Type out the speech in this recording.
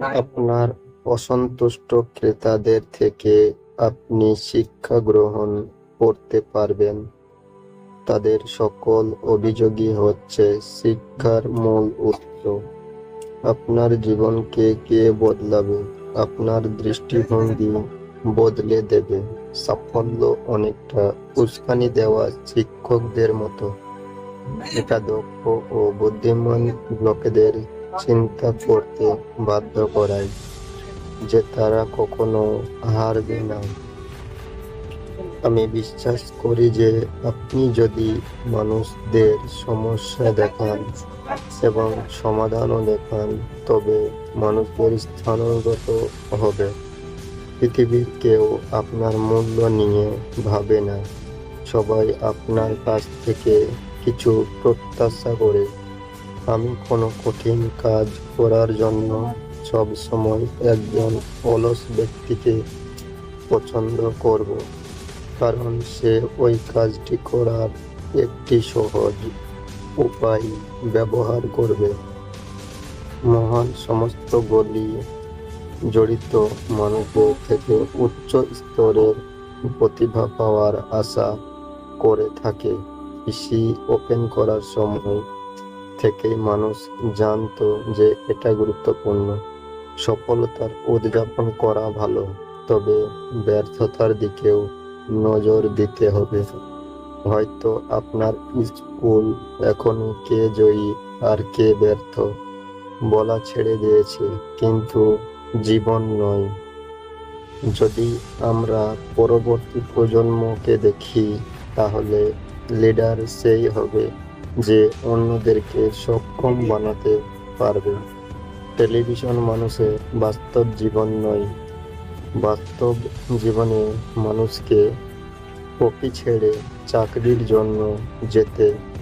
আপনার অসন্তুষ্ট ক্রেতাদের থেকে আপনি শিক্ষা গ্রহণ করতে পারবেন। তাদের সকল অভিযোগই হচ্ছে শিক্ষার মূল উৎস। আপনার জীবনকে কে বদলাবে? আপনার দৃষ্টিভঙ্গি বদলে দেবে। সাফল্য অনেকটা উস্কানি দেওয়া শিক্ষকদের মতো। এটা দক্ষ ও বুদ্ধিমান লোকেদের চিন্তা করতে বাধ্য করায় যে তারা কখনো হারবে না। আমি বিশ্বাস করি যে আপনি যদি মানুষদের সমস্যা দেখান এবং সমাধানও দেখান, তবে মানুষের স্থানগত হবে। পৃথিবীর কেউ আপনার মূল্য নিয়ে ভাবে না। সবাই আপনার কাছ থেকে কিছু প্রত্যাশা করে। আমি কোনো কঠিন কাজ করার জন্য সব সময় একজন অলস ব্যক্তিকে পছন্দ করব, কারণ সে ওই কাজটি করার একটি সহজ উপায় ব্যবহার করবে। মহান সমস্ত গলি জড়িত মানুষদের থেকে উচ্চ স্তরের প্রতিভা পাওয়ার আশা করে থাকে। পিসি ওপেন করার সময় থেকেই মানুষ জানতো যে এটা গুরুত্বপূর্ণ। সফলতার উদযাপন করা ভালো, তবে ব্যর্থতার দিকেও নজর দিতে হবে। হয়তো আপনার স্কুল এখনও কে জয়ী আর কে ব্যর্থ, বলা ছেড়ে দিয়েছে, কিন্তু জীবন নয়। যদি আমরা পরবর্তী প্রজন্মকে দেখি, তাহলে লিডার সেই হবে। যে অন্যদেরকে সক্ষম বানাতে পারবে। টেলিভিশন মানুষের বাস্তব জীবন নয়, বাস্তব জীবনে মানুষকে কপি ছেড়ে চাকরির জন্য যেতে